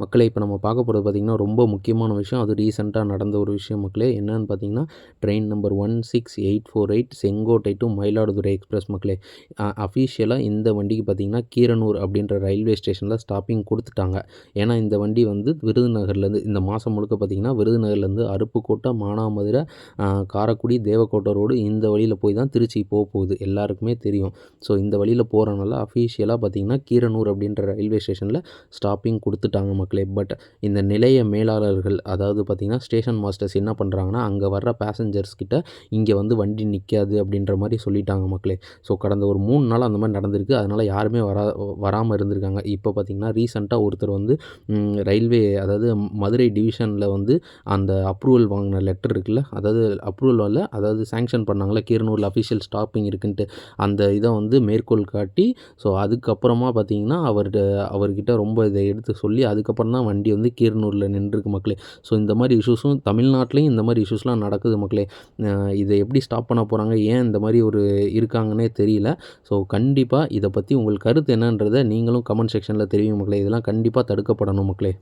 மக்களே இப்போ நம்ம பார்க்க போகிறது பார்த்திங்கன்னா ரொம்ப முக்கியமான விஷயம். அது ரீசெண்டாக நடந்த ஒரு விஷயம் மக்களே. என்னன்னு பார்த்தீங்கன்னா train number one six eight four eight Sengottai to Mayiladuthurai express மக்களே. அஃபீஷியலாக இந்த வண்டிக்கு பார்த்திங்கன்னா கீரனூர் அப்படின்ற ரயில்வே ஸ்டேஷனில் ஸ்டாப்பிங் கொடுத்துட்டாங்க. ஏன்னா இந்த வண்டி வந்து விருதுநகர்லேருந்து இந்த மாதம் முழுக்க பார்த்திங்கன்னா விருதுநகர்லேருந்து அருப்புக்கோட்டை மானாமதுரை காரைக்குடி தேவக்கோட்டை ரோடு இந்த வழியில் போய் தான் திருச்சி போக போகுது. எல்லாருக்குமே தெரியும். ஸோ இந்த வழியில் போகிறனால அஃபீஷியலாக பார்த்திங்கன்னா கீரனூர் அப்படின்ற ரயில்வே ஸ்டேஷனில் ஸ்டாப்பிங் கொடுத்துட்டாங்க மக்களே பட் இந்த நிலைய மேலாளர்கள் அதாவது பார்த்திங்கன்னா ஸ்டேஷன் மாஸ்டர்ஸ் என்ன பண்ணுறாங்கன்னா அங்கே வர்ற பேசஞ்சர்ஸ் கிட்ட இங்கே வந்து வண்டி நிற்காது அப்படின்ற மாதிரி சொல்லிட்டாங்க மக்களே. ஸோ கடந்த ஒரு மூணு நாள் அந்த மாதிரி நடந்திருக்கு. அதனால் யாருமே வரா வராமல் இருந்திருக்காங்க. இப்போ பார்த்திங்கன்னா ரீசெண்டாக ஒருத்தர் வந்து ரயில்வே அதாவது மதுரை டிவிஷனில் வந்து அந்த அப்ரூவல் வாங்கின லெட்டர் இருக்குல்ல அதாவது அப்ரூவல் வரல அதாவது சேங்ஷன் பண்ணாங்களே கீரனூரில் அஃபிஷியல் ஸ்டாப்பிங் இருக்குன்ட்டு. அந்த இதை வந்து மேற்கோள் காட்டி ஸோ அதுக்கப்புறமா பார்த்திங்கன்னா அவர்கிட்ட அவர்கிட்ட ரொம்ப இதை எடுத்து சொல்லி அதுக்கப்புறம் தான் வண்டி வந்து கீரனூரில் நின்றுருக்கு மக்களே. ஸோ இந்த மாதிரி இஷ்யூஸும் தமிழ்நாட்டிலையும் இந்த மாதிரி இஷ்யூஸ்லாம் நடக்குது மக்களே. இதை எப்படி ஸ்டாப் பண்ண போகிறாங்க ஏன் இந்த மாதிரி ஒரு இருக்காங்கன்னே தெரியல. ஸோ கண்டிப்பாக இதை பற்றி உங்கள் கருத்து என்னன்றதை நீங்களும் கமெண்ட் செக்ஷனில் தெரியும் மக்களே. இதெல்லாம் கண்டிப்பாக தடுக்கப்படணும் மக்களே.